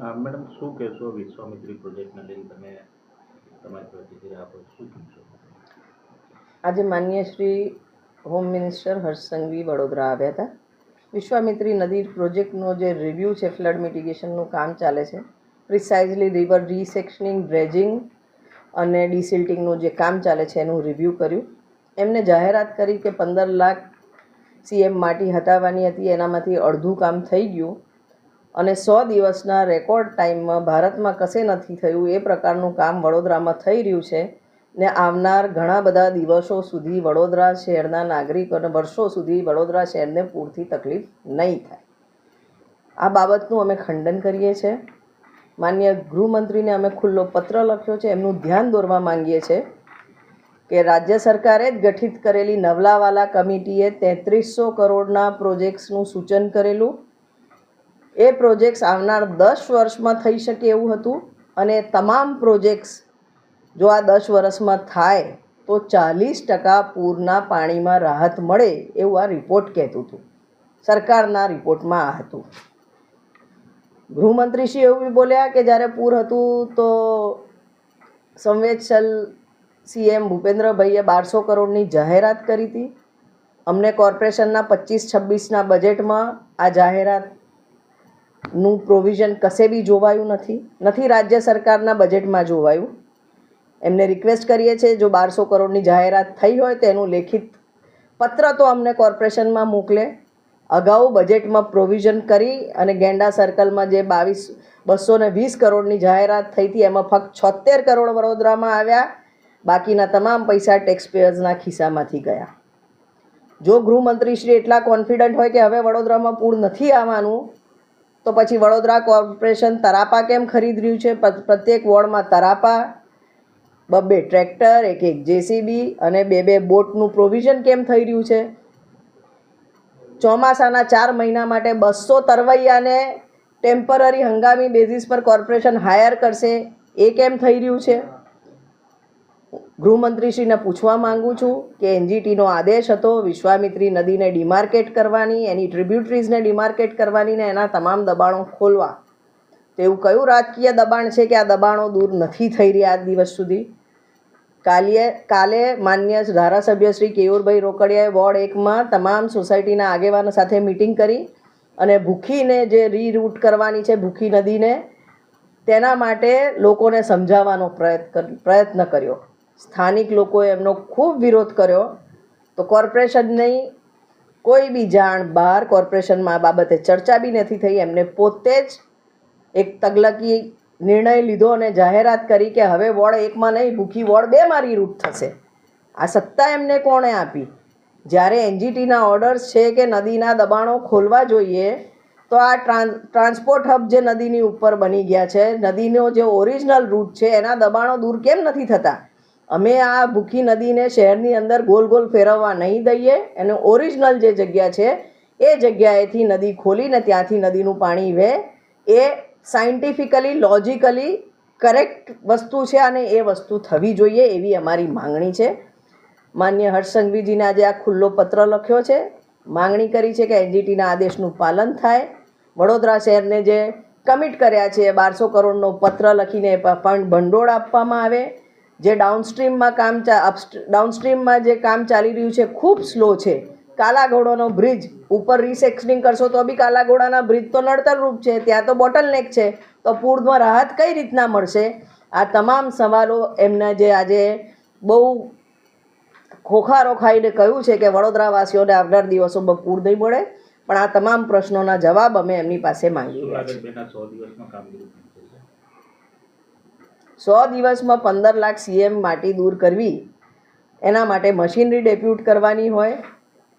Madam, શું કહેશો વિશ્વામિત્રી પ્રોજેક્ટને લઈને તમે તમારી પ્રતિક્રિયા આપો શું કહેશો? આજે માન્ય શ્રી હોમ મિનિસ્ટર હર્ષ સંઘવી વડોદરા આવ્યા હતા. વિશ્વામિત્રી નદી પ્રોજેક્ટનો જે રિવ્યૂ છે ફ્લડ મિટિગેશનનું કામ ચાલે છે. પ્રિસાઇઝલી રિવર રિસેક્શનિંગ ડ્રેજિંગ અને ડિસિલ્ટિંગનું જે કામ ચાલે છે, એનું રિવ્યૂ કર્યું. એમને જાહેરાત કરી કે પંદર લાખ સીએમ માટી હટાવવાની હતી, એનામાંથી અડધું કામ થઈ ગયું. અને સો દિવસના રેકોર્ડ ટાઈમમાં ભારતમાં કશે નથી થયું એ પ્રકારનું કામ વડોદરામાં થઈ રહ્યું છે ને આવનાર ઘણા બધા દિવસો સુધી વડોદરા શહેરના નાગરિકોને વર્ષો સુધી વડોદરા શહેરને પૂરથી તકલીફ નહીં થાય. આ બાબતનું અમે ખંડન કરીએ છીએ. માન્ય ગૃહમંત્રીને અમે ખુલ્લો પત્ર લખ્યો છે. એમનું ધ્યાન દોરવા માંગીએ છીએ કે રાજ્ય સરકારે જ ગઠિત કરેલી નવલાવાલા કમિટીએ તેત્રીસો કરોડના પ્રોજેક્ટ્સનું સૂચન કરેલું એ પ્રોજેક્ટ્સ આવનાર દસ વર્ષમાં થઈ શકે એવું હતું અને તમામ પ્રોજેક્ટ્સ જો આ દસ વર્ષમાં થાય તો ચાલીસ ટકા પૂરના પાણીમાં રાહત મળે એવું આ રિપોર્ટ કહેતું હતું. સરકારના રિપોર્ટમાં આ હતું. ગૃહમંત્રીશ્રી એવું બોલ્યા કે જ્યારે પૂર હતું તો સંવેદશીલ સીએમ ભૂપેન્દ્રભાઈએ બારસો કરોડની જાહેરાત કરી હતી. અમને કોર્પોરેશનના પચીસ છવ્વીસના બજેટમાં આ જાહેરાતનું પ્રોવિઝન કશે બી જોવાયું નથી નથી રાજ્ય સરકારના બજેટમાં જોવાયું. એમને રિક્વેસ્ટ કરીએ છીએ, જો બારસો કરોડની જાહેરાત થઈ હોય તો એનું લેખિત પત્ર તો અમને કોર્પોરેશનમાં મોકલે. અગાઉ બજેટમાં પ્રોવિઝન કરી અને ગેંડા સર્કલમાં જે બાવીસ, બસો ને વીસ કરોડની જાહેરાત થઈ હતી, એમાં ફક્ત છોતેર કરોડ વડોદરામાં આવ્યા. બાકીના તમામ પૈસા ટેક્સપેયર્સના ખિસ્સામાંથી ગયા. જો ગૃહમંત્રીશ્રી એટલા કોન્ફિડન્ટ હોય કે હવે વડોદરામાં પૂર નથી આવવાનું તો પછી વડોદરા કોર્પોરેશન તરાપા કેમ ખરીદ રહ્યું છે? પ્રત્યેક વોર્ડમાં તરાપા બબ્બે ટ્રેક્ટર, એક એક જેસીબી અને બે બે બોટનું પ્રોવિઝન કેમ થઈ રહ્યું છે? ચોમાસાના ચાર મહિના માટે બસો તરવૈયાને ટેમ્પરરી હંગામી બેઝિસ પર કોર્પોરેશન હાયર કરશે. એ કેમ થઈ રહ્યું છે? ગૃહમંત્રીશ્રીને પૂછવા માંગુ છું કે એનજીટીનો આદેશ હતો વિશ્વામિત્રી નદીને ડિમાર્કેટ કરવાની, એની ટ્રિબ્યુટરીઝને ડિમાર્કેટ કરવાની ને એના તમામ દબાણો ખોલવા. તો એવું કયું રાજકીય દબાણ છે કે આ દબાણો દૂર નથી થઈ રહ્યા આજ દિવસ સુધી? કાલે કાલે માન્ય ધારાસભ્ય શ્રી કેયુરભાઈ રોકડિયાએ વોર્ડ એકમાં તમામ સોસાયટીના આગેવાનો સાથે મિટિંગ કરી અને ભૂખીને જે રીરૂટ કરવાની છે ભૂખી નદીને, તેના માટે લોકોને સમજાવવાનો પ્રયત્ન પ્રયત્ન કર્યો. સ્થાનિક લોકોએ એમનો ખૂબ વિરોધ કર્યો. તો કોર્પોરેશનની કોઈ બી જાણ બહાર કોર્પોરેશનમાં આ બાબતે ચર્ચા બી નથી થઈ. એમને પોતે જ એક તગલકી નિર્ણય લીધો અને જાહેરાત કરી કે હવે વોર્ડ એકમાં નહીં, ભૂખી વોર્ડ બેમાં રૂટ થશે. આ સત્તા એમને કોણે આપી? જ્યારે એનજીટીના ઓર્ડર્સ છે કે નદીના દબાણો ખોલવા જોઈએ, તો આ ટ્રાન્સપોર્ટ હબ જે નદીની ઉપર બની ગયા છે, નદીનો જે ઓરિજિનલ રૂટ છે, એના દબાણો દૂર કેમ નથી થતા? અમે આ ભૂખી નદીને શહેરની અંદર ગોલ ગોલ ફેરવવા નહીં દઈએ. અને ઓરિજિનલ જે જગ્યા છે, એ જગ્યાએથી નદી ખોલીને ત્યાંથી નદીનું પાણી વહે. એ સાયન્ટિફિકલી લોજિકલી કરેક્ટ વસ્તુ છે અને એ વસ્તુ થવી જોઈએ એવી અમારી માંગણી છે. માન્ય હર્ષસંઘવીજીને આજે આ ખુલ્લો પત્ર લખ્યો છે. માંગણી કરી છે કે એનજીટીના આદેશનું પાલન થાય. વડોદરા શહેરને જે કમિટ કર્યા છે, બારસો કરોડનો પત્ર લખીને પણ ભંડોળ આપવામાં આવે. જે ડાઉનસ્ટ્રીમમાં કામ ડાઉનસ્ટ્રીમમાં જે કામ ચાલી રહ્યું છે, ખૂબ સ્લો છે. કાલાઘોડાનો બ્રિજ ઉપર રિસેક્શનિંગ કરશો તો બી કાલાઘોડાના બ્રિજ તો નડતરરૂપ છે, ત્યાં તો બોટલનેક છે. તો પૂરમાં રાહત કઈ રીતના મળશે? આ તમામ સવાલો એમના જે આજે બહુ ખોખારો ખાઈને કહ્યું છે કે વડોદરાવાસીઓને આવનાર દિવસોમાં પૂર નહીં મળે. પણ આ તમામ પ્રશ્નોના જવાબ અમે એમની પાસે માંગી રહ્યા છીએ સો દિવસમાં પંદર લાખ સીએમ માટી દૂર કરવી, એના માટે મશીનરી ડેપ્યુટ કરવાની હોય,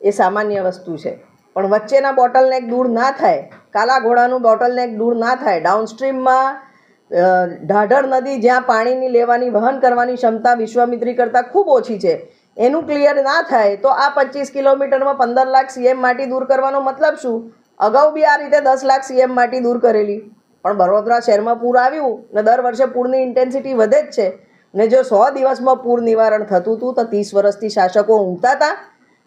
એ સામાન્ય વસ્તુ છે. પણ વચ્ચેના બોટલનેક દૂર ના થાય, કાલા ઘોડાનું બોટલનેક દૂર ના થાય ડાઉનસ્ટ્રીમમાં ઢાઢર નદી જ્યાં પાણીની લેવાની, વહન કરવાની ક્ષમતા વિશ્વામિત્રી કરતાં ખૂબ ઓછી છે, એનું ક્લિયર ના થાય, તો આ પચીસ કિલોમીટરમાં પંદર લાખ સીએમ માટી દૂર કરવાનો મતલબ શું? અગાઉ બી આ રીતે દસ લાખ સીએમ માટી દૂર કરેલી. પણ વડોદરા શહેરમાં પૂર આવ્યું ને દર વર્ષે પૂરની ઇન્ટેન્સિટી વધે જ છે. ને જો સો દિવસમાં પૂર નિવારણ થતું હતું તો ત્રીસ વર્ષથી શાસકો ઊંઘતા હતા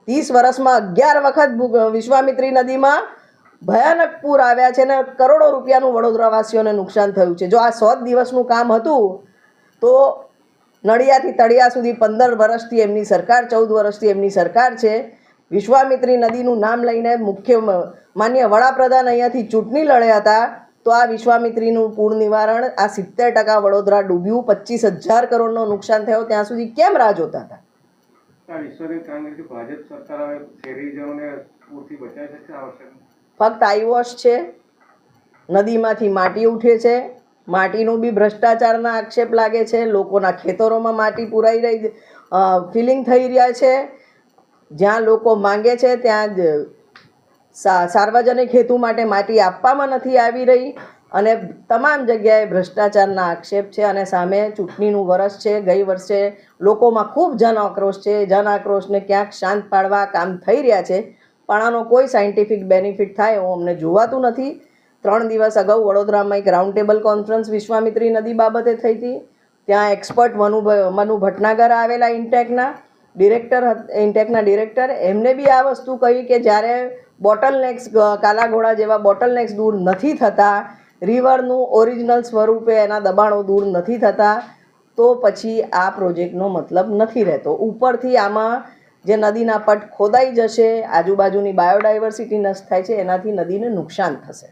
ત્રીસ વર્ષમાં અગિયાર વખત વિશ્વામિત્રી નદીમાં ભયાનક પૂર આવ્યા છે ને કરોડો રૂપિયાનું વડોદરાવાસીઓને નુકસાન થયું છે. જો આ સો દિવસનું કામ હતું તો નડિયાથી તળિયા સુધી પંદર વર્ષથી એમની સરકાર, ચૌદ વર્ષથી એમની સરકાર છે. વિશ્વામિત્રી નદીનું નામ લઈને મુખ્ય માન્ય વડાપ્રધાન અહીંયાથી ચૂંટણી લડ્યા હતા. તો આ વિશ્વામિત્રીનું પૂર નિવારણ આ સિત્તેર ટકા વડોદરા ડૂબ્યું પચીસ હજાર કરોડનો નુકસાન થયો ત્યાં સુધી કેમ રાહ જોતા હતા? ફક્ત આઈવોશ છે નદીમાંથી માટી ઉઠે છે માટીનું બી ભ્રષ્ટાચારના આક્ષેપ લાગે છે લોકોના ખેતરોમાં માટી પુરાઈ રહી ફિલિંગ થઈ રહ્યા છે જ્યાં લોકો માંગે છે ત્યાં જ સાર્વજનિક હેતુ માટે માટી આપવામાં નથી આવી રહી અને તમામ જગ્યાએ ભ્રષ્ટાચારના આક્ષેપ છે અને સામે ચૂંટણીનું વરસ છે. ગઈ વર્ષે લોકોમાં ખૂબ જન આક્રોશ છે. જન આક્રોશને ક્યાંક શાંત પાડવા કામ થઈ રહ્યા છે. પણ આનો કોઈ સાયન્ટિફિક બેનિફિટ થાય એવું અમને જોવાતું નથી. ત્રણ દિવસ અગાઉ વડોદરામાં એક રાઉન્ડ ટેબલ કોન્ફરન્સ વિશ્વામિત્રી નદી બાબતે થઈ હતી. ત્યાં એક્સપર્ટ મનુ મનુ ભટનાગર આવેલા ઇન્ટેકના ડિરેક્ટર ઇન્ટેકના ડિરેક્ટર એમને બી આ વસ્તુ કહી કે જ્યારે બોટલ નેક્સ કાલાઘોડા જેવા બોટલ નેક્સ દૂર નથી થતા. રિવરનું ઓરિજિનલ સ્વરૂપે એના દબાણો દૂર નથી થતા. તો પછી આ પ્રોજેક્ટનો મતલબ નથી રહેતો. ઉપરથી આમાં જે નદીના પટ ખોદાઈ જશે, આજુબાજુની બાયોડાયવર્સિટી નષ્ટ થાય છે, એનાથી નદીને નુકસાન થશે.